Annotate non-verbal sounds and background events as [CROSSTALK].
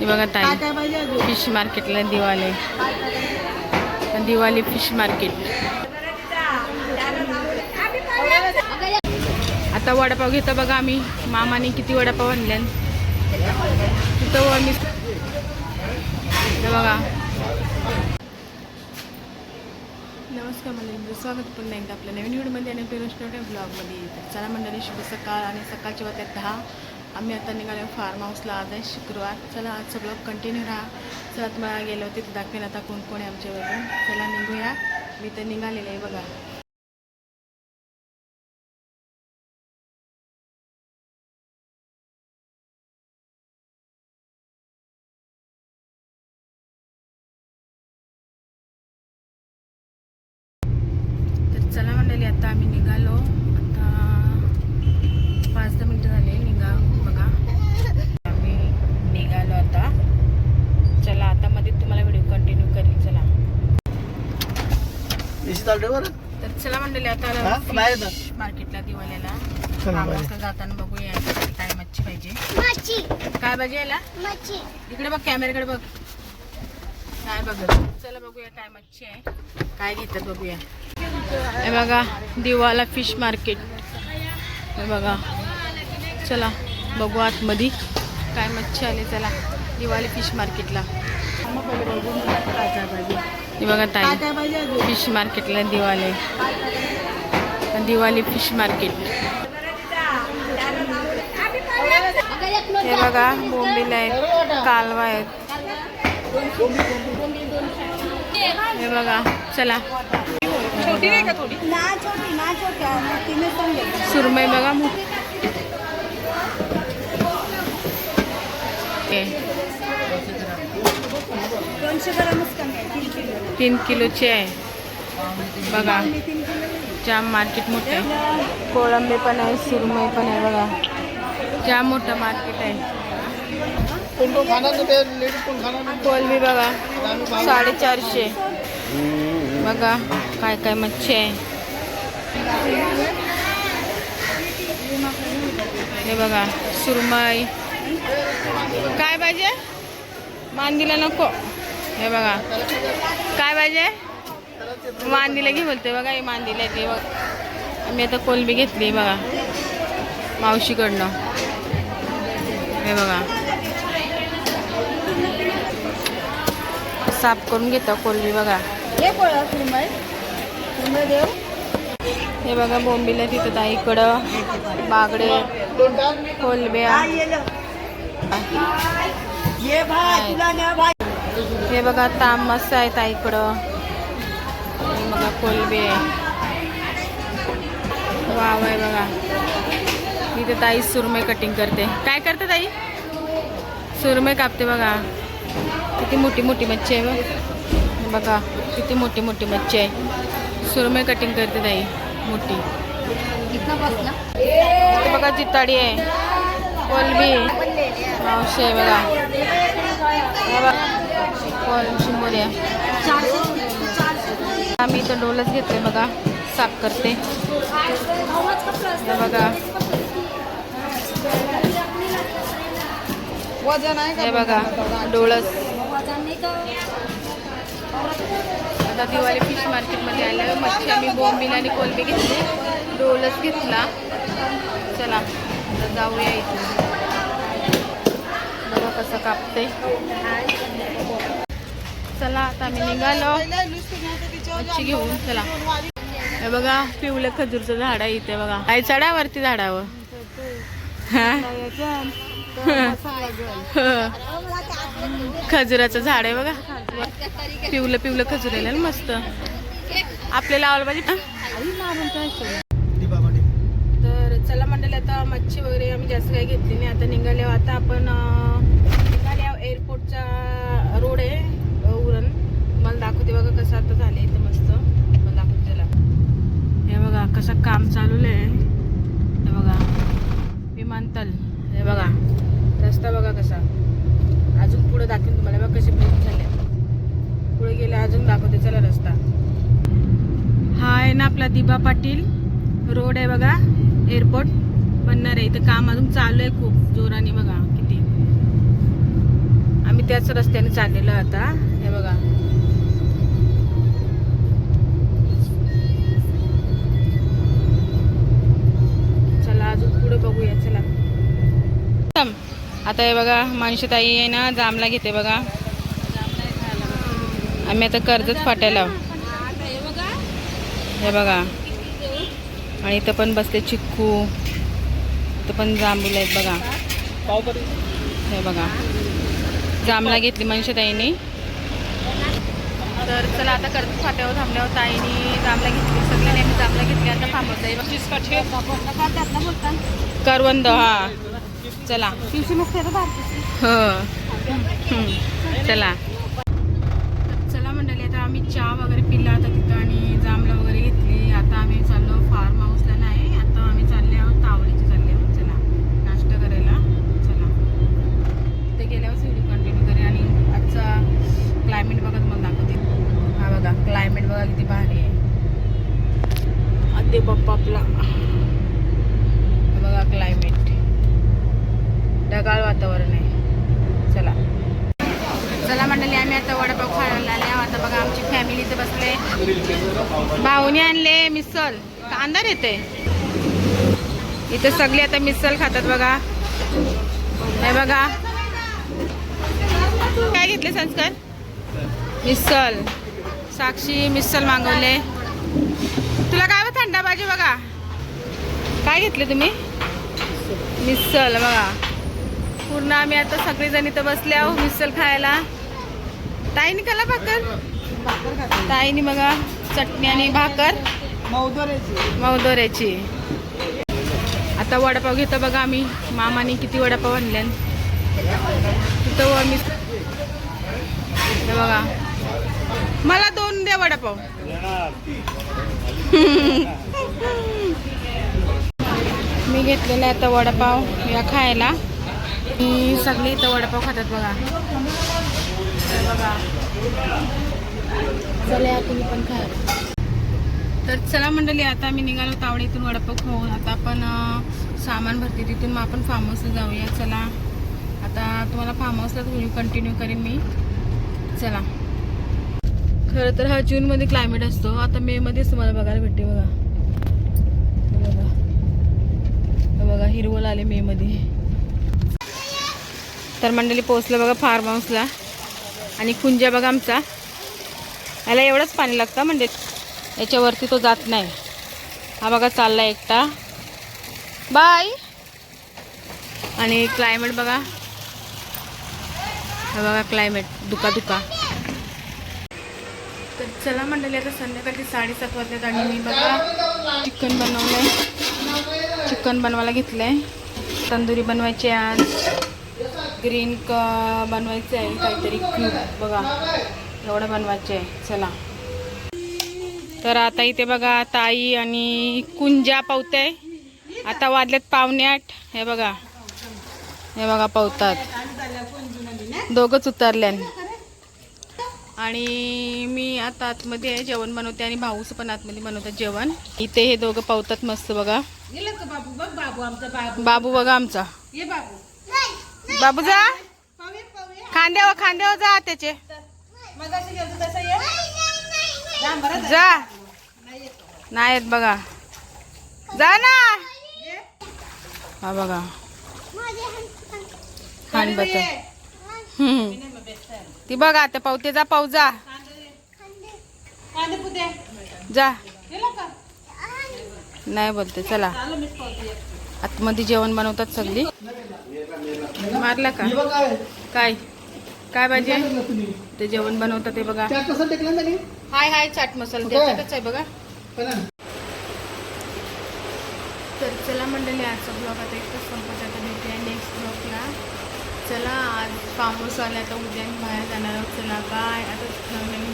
हे बघा ताई फिश मार्केटला दिवाले दिवाळी फिश मार्केट. आता वडापाव घेतो बघा आम्ही. मामाने किती वडापाव आणले तिथं आम्ही बघा. नमस्कार मंडळी स्वागत पुन्हा एकदा आपल्या नवीन व्हिडिओमध्ये आणि पेरोस्टोटे ब्लॉगमध्ये तर चला मंडळी शुभ सकाळ आणि सकाळचे वाजता दहा आम्ही आता निघालो फार्म हाऊसला आज आहे शुक्रवार. चला आजचा ब्लॉग कंटिन्यू राहा. चला तुम्हाला गेलो होते तर दाखवेन आता कोण कोण आहे आमच्याबरोबर. चला निघूया. मी तर निघालेलं आहे बघा तर चला मंडळी आता आम्ही निघालो आता पाच दहा मिनटं झाले निघा बघा आम्ही निघालो आता चला आता मध्ये तुम्हाला व्हिडिओ कंटिन्यू करेल चला चालते बरं. तर चला मंडळी? आता. फिश मार्केटला दिवाळीला. चला जाताना बघूया काय मच्छी पाहिजे. काय पाहिजे याला मच्छी. इकडे बघ कॅमेराकडे बघ. काय बघत चला बघूया काय मच्छी आहे. काय घेतात बघूया. हे बघा दिवाला फिश मार्केट हे बघा. चला बघू आतमध्ये. काय मच्छी आली चला दिवाळी फिश मार्केटला हे बघा ताई फिश मार्केटला दिवाले दिवाळी फिश मार्केट हे बघा बोंबील आहेत कालवा आहेत. हे बघा चला. छोटी नाही का थोडी? ना छोटी ना छोटी. तिने समजेल सुरमई बघा मु आहे तीन किलो. तीन किलोची आहे. बघा जाम मार्केट मोठं आहे. कोळंबे पण आहे सुरमई पण आहे बघा. जाम मोठं मार्केट आहे. कोलबी बघा साडेचारशे. बघा काय काय मच्छी आहे. हे बघा सुरमई. काय पाहिजे? मांदीला नको. हे बघा. काय पाहिजे? मांदीला घे बोलते बघा हे मांदीला ते बघ. आम्ही आता कोलबी घेतली बघा. मावशीकडनं. हे बघा. साफ करून घेतो कोलबी बघा. हे हे बघा बोंबीला तिथं ताईकडं बागडे कोलब्या. हे बघा तामस आहे ताईकडं बघा कोलबे आहे. वाव आहे बघा. इथे ताई सुरमई कटिंग करते. काय करते ताई? सुरमई कापते बघा. किती मोठी मोठी मच्छी आहे बघ. हे बघा किती मोठी मोठी मच्छी आहे. सुरमई कटिंग करते ताई मोठी. इथे बघा जिताडी आहे. कोलबी. मावशी आहे बघा. कोल शिंबोरी आहे. आम्ही इथं डोलच घेतोय बघा. साफ करते. बघा. वजन आहे हे बघा. डोळस. आता दिवाळी फिश मार्केटमध्ये आलं मच्छी आम्ही बोंबील आणि कोलबी घेतली. डोलच घेतला. चला जाऊया बघा कसं कापते. चला आता आम्ही निघालो. मच्छी घेऊन चला. हे बघा पिवलं खजूरचं झाड आहे इथे बघा. आई चढावरती झाडावर. [LAUGHS] खजुराचं झाड आहे बघा. पिवलं पिवलं खजूर आहे ना मस्त. आपल्याला लावायला पाहिजे. तर चला मंडळी आता मच्छी वगैरे आम्ही जास्त काही घेतली नाही. आता निघाले आता आपण अं, निघाले एअरपोर्टचा रोड आहे अं, उरण मला दाखवते बघा कसं आता झाले इथं मस्त मला दाखवते त्याला हे बघा कसं काम चालू आहे. हे बघा विमानतळ हे बघा रस्ता बघा कसा. अजून पुढे दाखवेन तुम्हाला बघा कसे बिल्डिंग झाले. पुढे गेले अजून दाखवते चला रस्ता. हा आहे ना आपला दिबा पाटील. रोड आहे बघा एअरपोर्ट बनणार आहे. इथं काम अजून चालू आहे खूप जोराने बघा किती. आम्ही त्याच रस्त्याने चाललेलो आता हे बघा. आता हे बघा माणशीताई आहे ना जामला घेते बघा. आम्ही आता कर्जत फाट्याला. हे बघा. आणि इथं पण बसले चिक्कू. इथं पण जांभूल आहेत बघा. हे बघा. जामला घेतली मनशाताईने. तर चला आता कर्जत फाट्यावर थांबल्यावर ताईने जामला घेतली. सगळ्यांनी आम्ही जामला घेतली. आता थांबवत करवंद हा. चला. हो. चला. चला मंडळी आता आम्ही चहा वगैरे पिला आता तिथं आणि जांभळं वगैरे घेतली. आता आम्ही चाललो फार्म हाऊसला नाही. आता आम्ही चालले आहोत तावडीचे चालले आहोत. चला. नाश्ता करायला. चला. ते गेल्यावर व्हिडिओ कंटिन्यू करेल आणि आजचा क्लायमेट बघत मग दाखवते. हा बघा क्लायमेट बघा किती भारी आहे. अदे बाप्पा आपला हा बघा क्लायमेट ढगाळ वातावरण आहे. चला. चला मंडळी आम्ही आता वडापाव खायला आले आता बघा आमची फॅमिली इथे बसले. भाऊने आणले मिसल अंधार येते इथे सगळे आता मिसल खातात बघा. हे बघा. काय घेतले संस्कार? मिसल साक्षी मिसल मागवले. तुला काय थंडा भाजी बघा. काय घेतले तुम्ही? मिसल बघा. पूर्ण आम्ही आता सगळेजण इथं बसले आहो मिसल खायला. ताईनी खाला भाकर? ताईनी बघा चटणी आणि भाकर. मौदोऱ्याची. आता वडापाव घेतो बघा आम्ही. मामाने किती वडापाव आणल्या तिथं आम्ही बघा. मला दोन द्या वडापाव. [LAUGHS] मी घेतलेला आता वडापाव या खायला. मी सगळे इथं वडापाव खातात बघा. बघा चला तुम्ही पण खायला तर चला मंडळी आता आम्ही निघालो तावडे इथून वडापाव खाऊन. आता आपण सामान भरते तिथून मग आपण फार्म हाऊसला जाऊया. चला. आता तुम्हाला फार्म हाऊसला कंटिन्यू करेन मी. चला. खरं तर हा जूनमध्ये क्लायमेट असतो. आता मेमध्येच तुम्हाला बघायला भेटते बघा. बघा. बघा हिरवळ आले मेमध्ये तर मंडळी पोचलं बघा फार्म हाऊसला आणि खुंजा बघा आमचा. याला एवढंच पाणी लागतं म्हणजे याच्यावरती तो जात नाही. हा बघा चालला एकटा. बाय! आणि क्लायमेट बघा. हा बघा क्लायमेट दुका दुका तर चला मंडळी आता संध्याकाळची साडेसात वाजल्यात आणि मी बघा चिकन बनवलंय. चिकन बनवायला घेतलंय. तंदुरी बनवायची आहे आज. ग्रीन क बनवायचं आहे काहीतरी क्यूब बघा. एवढं बनवायचं आहे चला. तर आता इथे बघा ताई आणि कुंजा पावताय. आता वाजल्यात पावणे आठ. हे बघा. हे बघा पावतात. दोघंच उतरल्यान. आणि मी आता आतमध्ये आहे जेवण बनवते आणि भाऊस पण आतमध्ये बनवतात जेवण. इथे हे दोघं पावतात मस्त बघा. बाबू बघा आमचा बाबू जा खांद्यावर खांद्यावर जा त्याचे. जा. नाही येत बघा. जा ना. हा बघा. खान बत ती. बघा आता पावते जा पाऊ जा. जा. नाही बोलते चला. आतमध्ये जेवण बनवतात सगळी. मारला का? काय? काय भाजी आहे? ते जेवण बनवतात ते बघा. हाय हाय चाट मसाला त्याच्यातच आहे बघा. तर चला मंडळी आजचा ब्लॉग आता एकच संपत आता भेटूया नेक्स्ट ब्लॉगला चला आज फार्म हाऊस आला आता उद्या बाहेर जाणार चला बाय आता नवीन